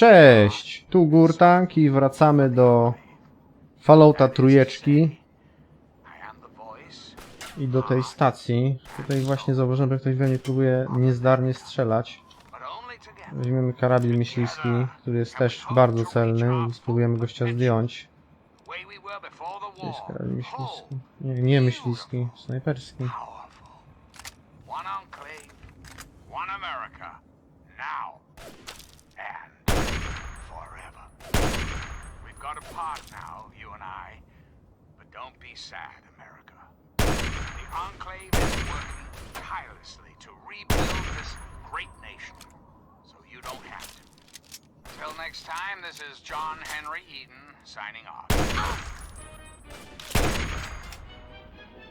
Cześć! Tu Gurtank i wracamy do Fallouta trójeczki i do tej stacji. Tutaj właśnie zauważyłem, że ktoś we mnie próbuje niezdarnie strzelać. Weźmiemy karabin myśliwski, który jest też bardzo celny i spróbujemy gościa zdjąć. Gdzie jest karabin myśliwski? Nie, nie myśliwski, snajperski. Don't be sad, America. The enclave is working tirelessly to rebuild this great nation, so you don't have to. Till next time, this is John Henry Eden signing off.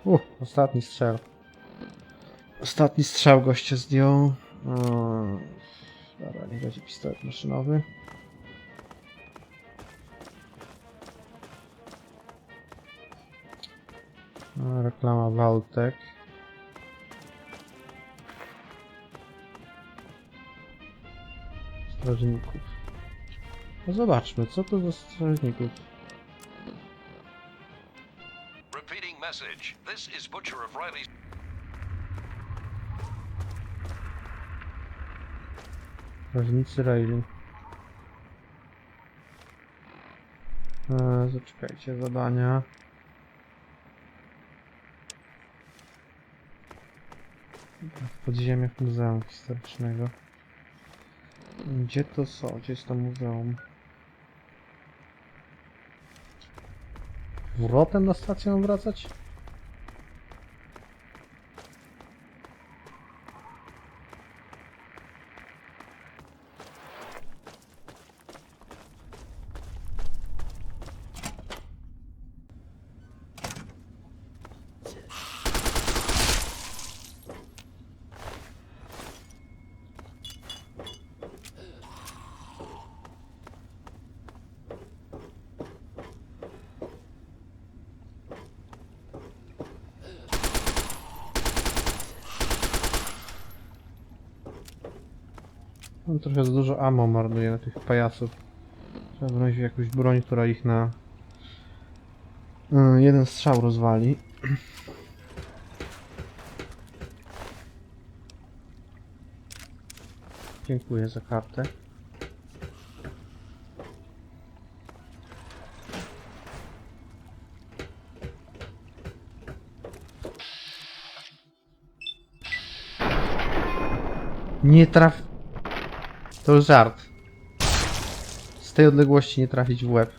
Uff, ostatni strzał. Ostatni strzał gościa zdjął. Mm, Dobra, nie będzie pistolet maszynowy. Reklama Valtek. Strażników. No zobaczmy, co to za strażników. Repeating message. This is Butcher of Riley's. Strażnicy Raili. Eee, zaczekajcie, zadania. W podziemiach Muzeum Historycznego. Gdzie to są? Gdzie jest to muzeum? Wrotem na stację wracać? Mam trochę za dużo ammo marnuje na tych pajaców. Trzeba brać jakąś broń, która ich na y, jeden strzał rozwali. Dziękuję za kartę. Nie traf... To żart. Z tej odległości nie trafić w łeb.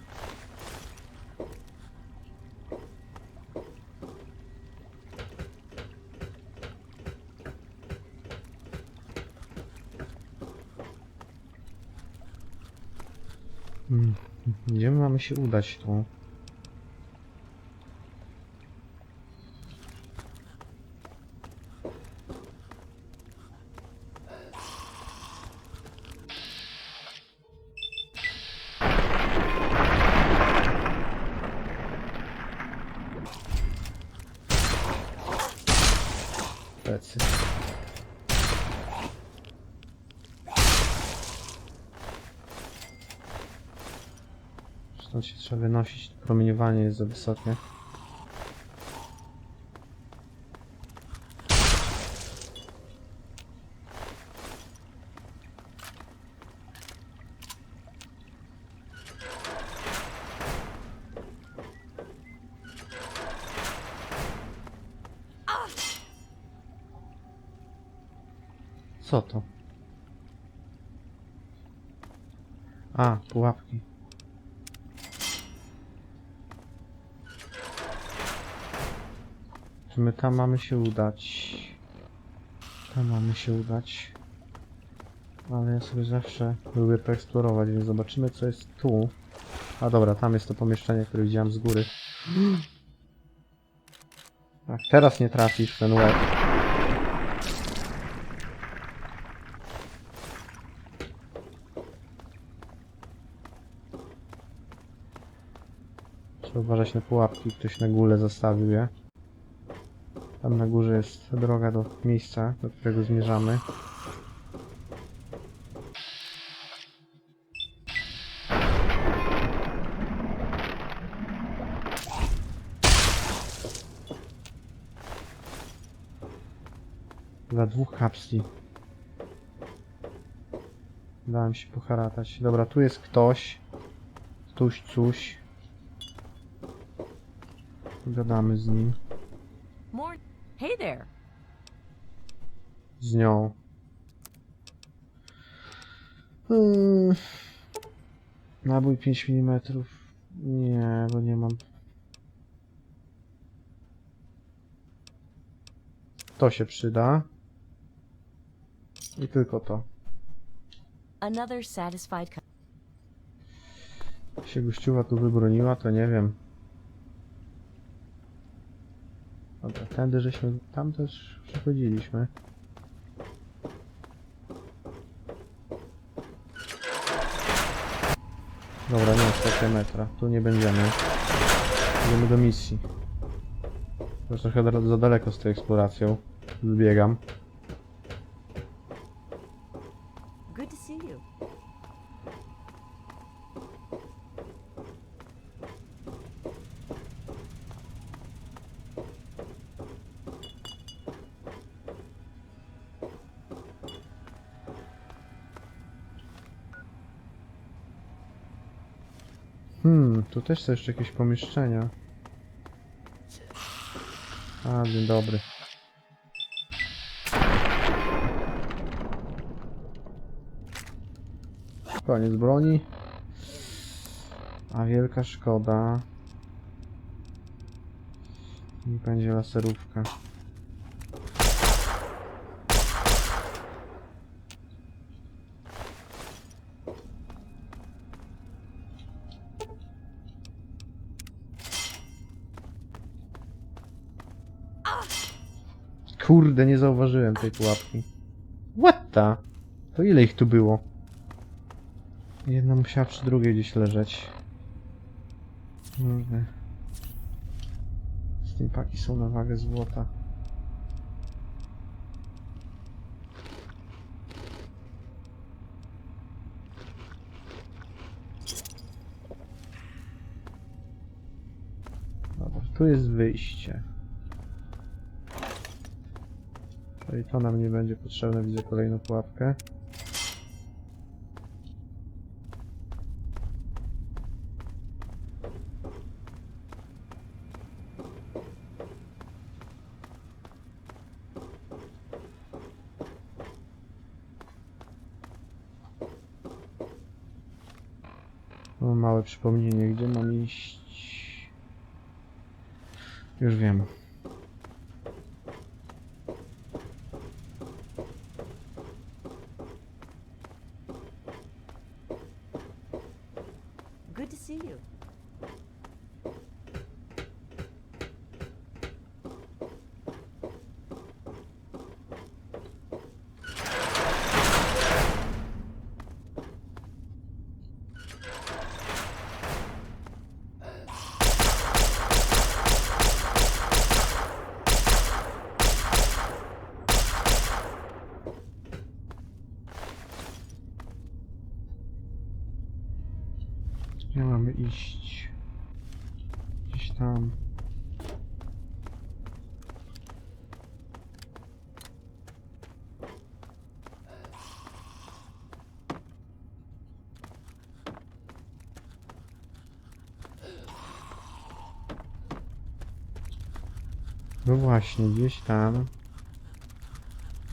Hmm. Gdzie my mamy się udać tu? Jest za wysokie. Co to? A, pułapki. My tam mamy się udać? Tam mamy się udać. Ale ja sobie zawsze lubię poeksplorować, więc zobaczymy co jest tu. A dobra, tam jest to pomieszczenie, które widziałem z góry. Tak, teraz nie trafisz w ten łeb. Trzeba uważać na pułapki, ktoś na górę zostawił je. Tam na górze jest droga do miejsca, do którego zmierzamy. Dla dwóch kapsli. Dałem się poharatać. Dobra, tu jest ktoś. Ktoś coś. Pogadamy z nim. Hey there. Z nią. Hmm. Nabój 5 mm. Nie, bo nie mam. To się przyda. I tylko to. Another satisfied. się gościuwa tu wybroniła, to nie wiem. Dobra, tędy żeśmy tam też przechodziliśmy. Dobra, nie stacja metra. Tu nie będziemy. Idziemy do misji. To trochę za daleko z tą eksploracją. Zbiegam. Hmm, tu też są jeszcze jakieś pomieszczenia. A, dzień dobry. Koniec broni. A wielka szkoda. Nie będzie laserówka. Kurde, nie zauważyłem tej pułapki. What the? To ile ich tu było? Jedna musiała przy drugiej gdzieś leżeć. Kurde. Steampaki są na wagę złota. Dobra, tu jest wyjście. Czyli to nam nie będzie potrzebne, widzę kolejną pułapkę. O, małe przypomnienie, gdzie mam iść? Już wiem. Good to see you. Gdzie mamy iść? Gdzieś tam. No właśnie, gdzieś tam.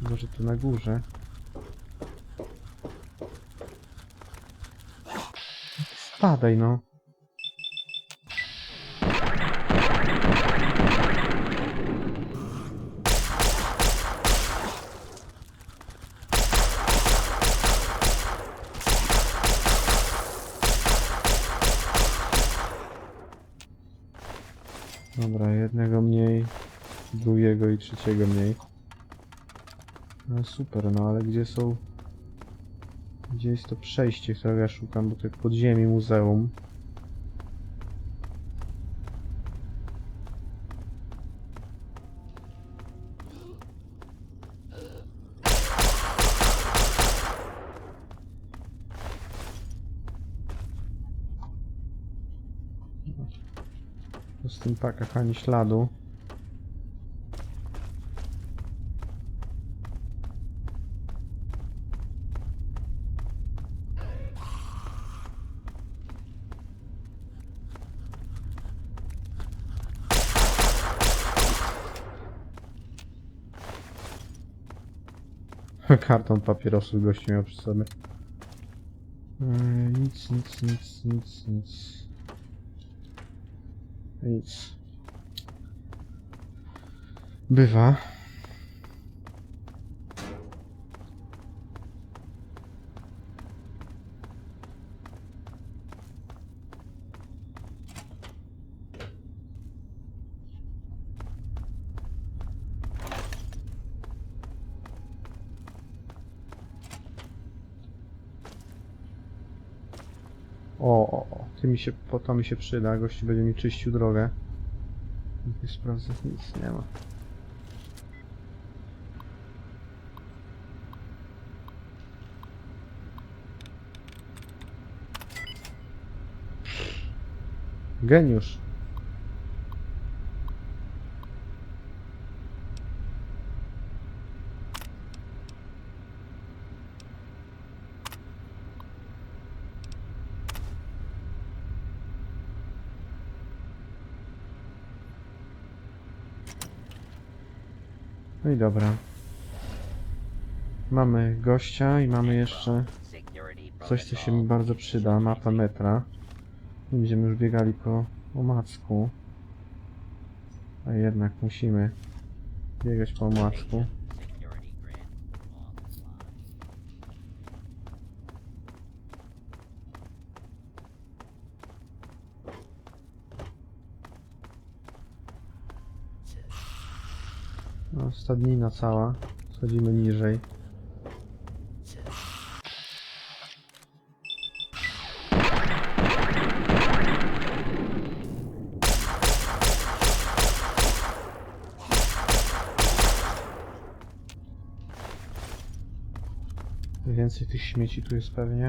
Może tu na górze. Spadaj no. Dobra, jednego mniej, drugiego i trzeciego mniej. No super, no ale gdzie są... Gdzie jest to przejście, którego ja szukam, bo to jak podziemi muzeum. Z tym pakach ani śladu. Karton papierosów gościu miał przy sobie. Yy, Nic, nic, nic, nic, nic. Nic. Bywa. O, o, o. Ty mi się, po to mi się przyda. Gościu będzie mi czyścił drogę. Nie sprawdzę, nic nie ma. Geniusz. No i dobra. Mamy gościa i mamy jeszcze coś, co się mi bardzo przyda. Mapa metra. Będziemy już biegali po omacku. A jednak musimy biegać po omacku. Stadnina cała. Schodzimy niżej. Więcej tych śmieci tu jest pewnie.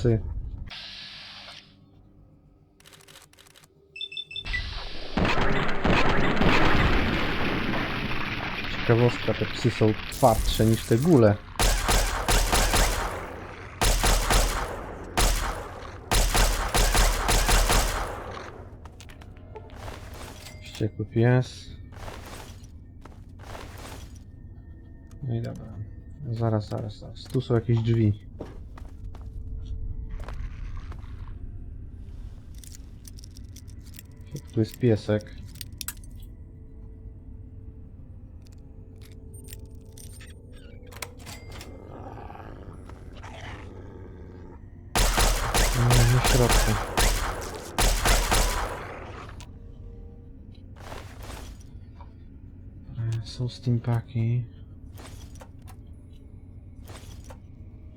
Psy. Ciekawostka, te psy są twardsze niż te góle. Wściekły pies. No i dobra. Zaraz, zaraz, zaraz. Tu są jakieś drzwi. Tu jest piesek. No, na środku. E, Są steampaki.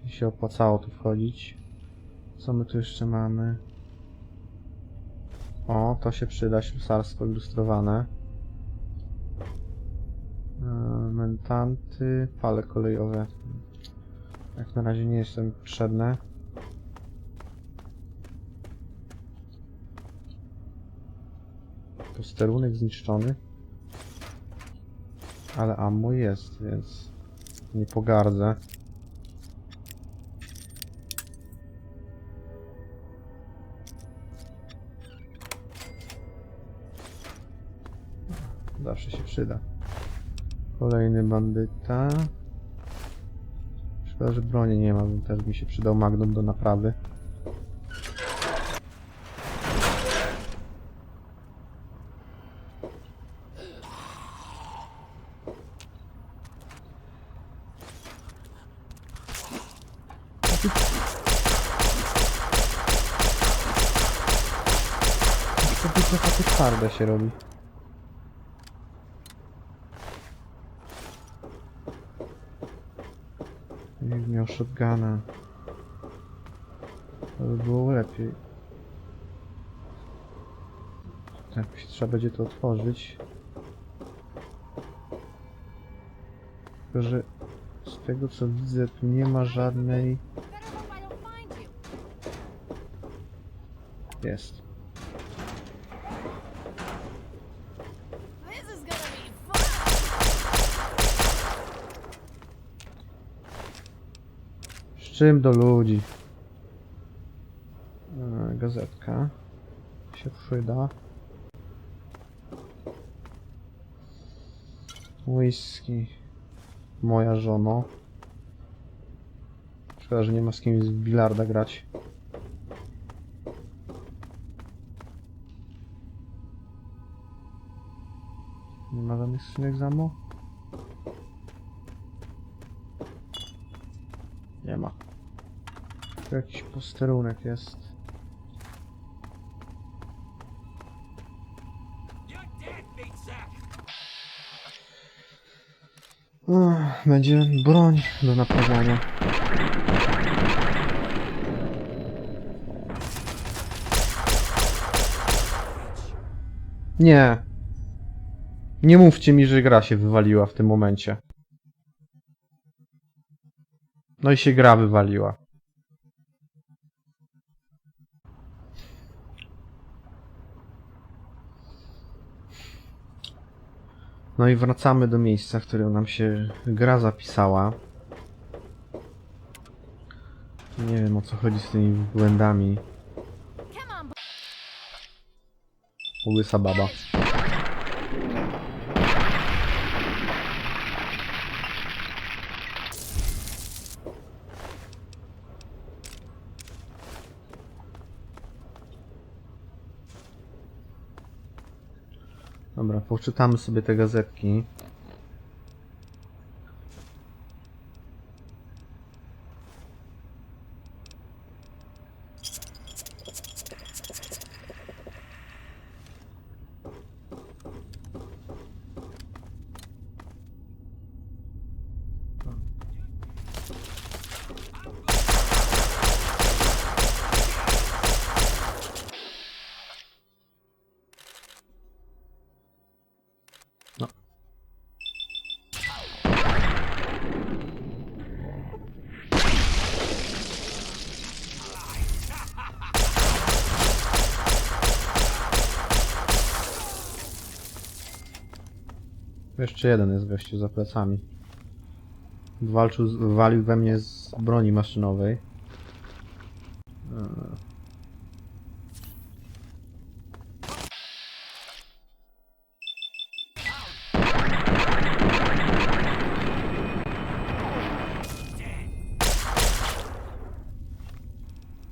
Się opłacało tu wchodzić. Co my tu jeszcze mamy? O, to się przyda, ślusarstwo ilustrowane. E, Mentanty, fale kolejowe. Jak na razie nie jestem potrzebne. Posterunek zniszczony. Ale ammo jest, więc nie pogardzę. Przyda. Kolejny bandyta. Szkoda, że broni nie ma, bo też mi się przydał magnum do naprawy. To trochę takie się robi. Miał shotguna. To by było lepiej. Tak, trzeba będzie to otworzyć. Tylko, że z tego co widzę, tu nie ma żadnej... Jest. This is gonna be fun. Z czym do ludzi? E, gazetka. Się przyda. Whisky. Moja żono. Szkoda, że nie ma z kim z bilarda grać. Nie ma żadnych skrzynek za mną? Nie ma. Tu jakiś posterunek jest. Będzie broń do naprawiania. Nie. Nie mówcie mi, że gra się wywaliła w tym momencie. No i się gra wywaliła. No i wracamy do miejsca, w którym nam się gra zapisała. Nie wiem o co chodzi z tymi błędami. Łysa baba. Dobra, poczytamy sobie te gazetki. Jeszcze jeden jest gościu za plecami. Walczył, walił we mnie z broni maszynowej. Eee.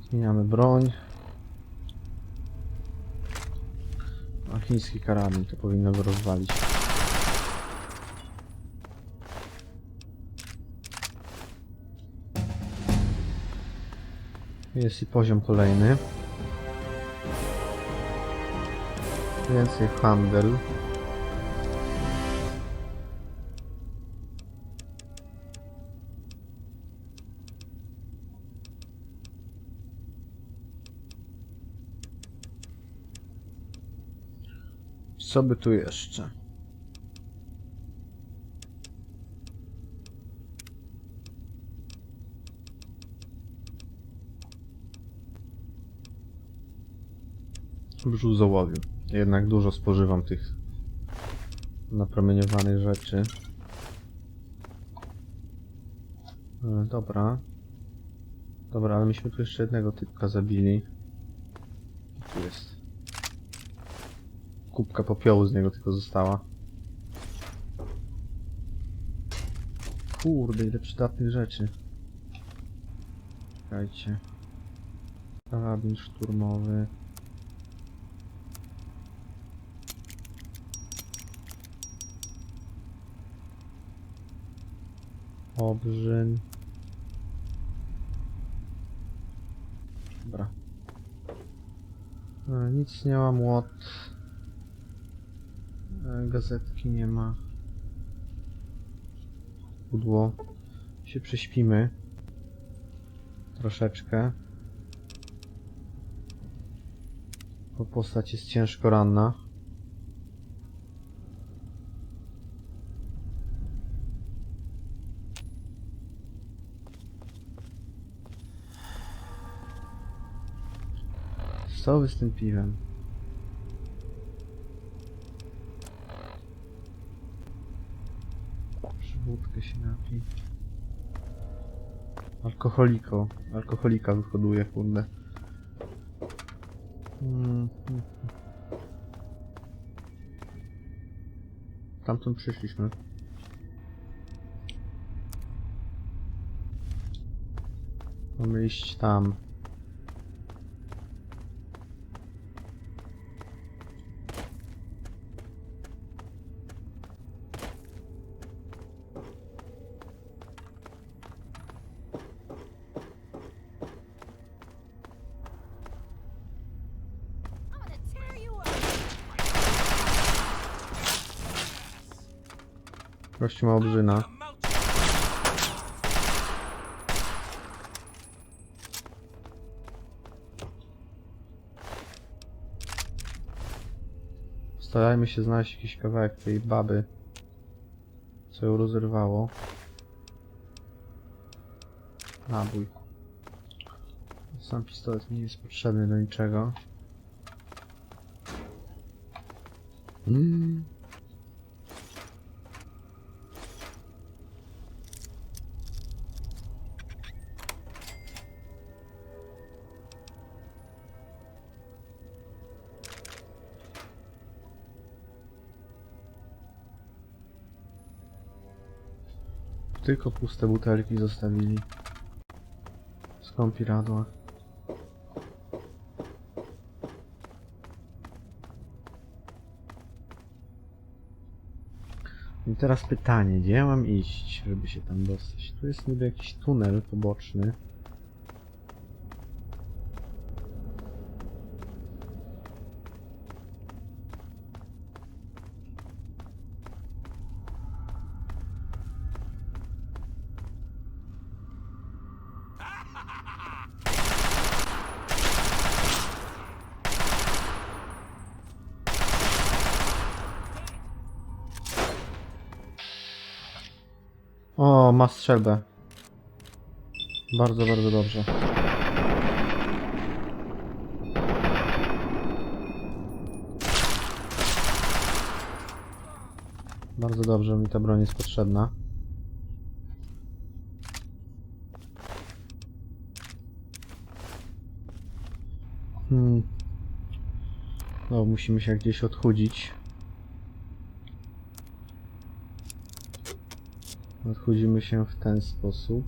Zmieniamy broń. A chiński karabin to powinno go rozwalić. Jest i poziom kolejny. Więcej handel. Co by tu jeszcze? Brzuch załowił. Jednak dużo spożywam tych napromieniowanych rzeczy. E, Dobra. Dobra, ale myśmy tu jeszcze jednego typka zabili. Tu jest. Kubka popiołu z niego tylko została. Kurde, ile przydatnych rzeczy. Czekajcie. Karabin szturmowy. Obrzyn. Dobra. E, Nic nie ma, młot. E, Gazetki nie ma. Pudło. Się prześpimy. Troszeczkę. Bo postać jest ciężko ranna. Co wy z tym piwem? Się napij. Alkoholiko. Alkoholika wyhoduje, kurde. Mm. Tamtąd przyszliśmy. Mamy iść tam. Gościu ma obrzyna. Starajmy się znaleźć jakiś kawałek tej baby, co ją rozerwało. Nabój. Sam pistolet nie jest potrzebny do niczego. Mm. Tylko puste butelki zostawili. Skąpiradła. I teraz pytanie, gdzie ja mam iść, żeby się tam dostać? Tu jest niby jakiś tunel poboczny. Strzelbę. Bardzo, bardzo dobrze. Bardzo dobrze, mi ta broń jest potrzebna. Hmm. No, musimy się gdzieś odchudzić. Odchodzimy się w ten sposób.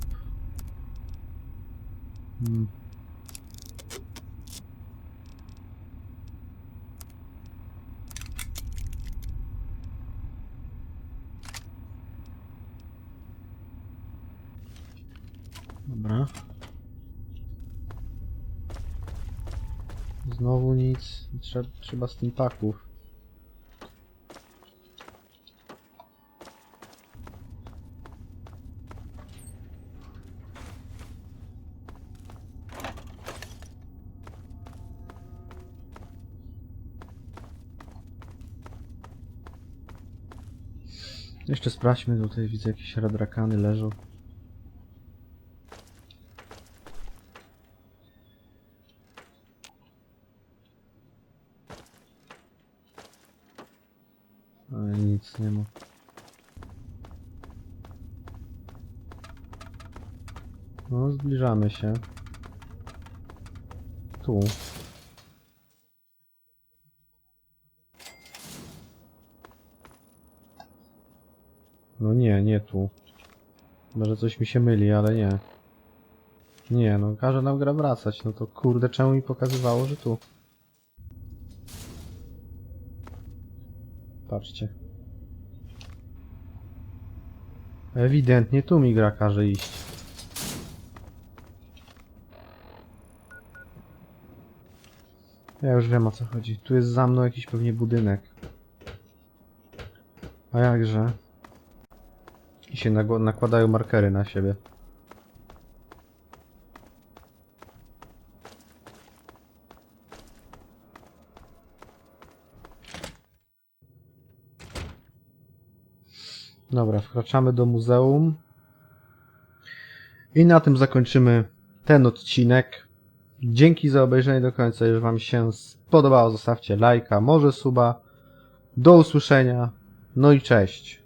Hmm. Dobra. Znowu nic. Trzeba, trzeba z tym paków. Jeszcze sprawdźmy, tutaj widzę jakieś radrakany leżą. Ale nic nie ma. No, zbliżamy się. Tu. No nie, nie tu. Może coś mi się myli, ale nie. Nie, no każe nam gra wracać. No to kurde, czemu mi pokazywało, że tu? Patrzcie. Ewidentnie tu mi gra każe iść. Ja już wiem o co chodzi. Tu jest za mną jakiś pewnie budynek. A jakże? I się nakładają markery na siebie. Dobra, wkraczamy do muzeum. I na tym zakończymy ten odcinek. Dzięki za obejrzenie do końca. Jeżeli Wam się spodobało, zostawcie lajka, może suba. Do usłyszenia. No i cześć.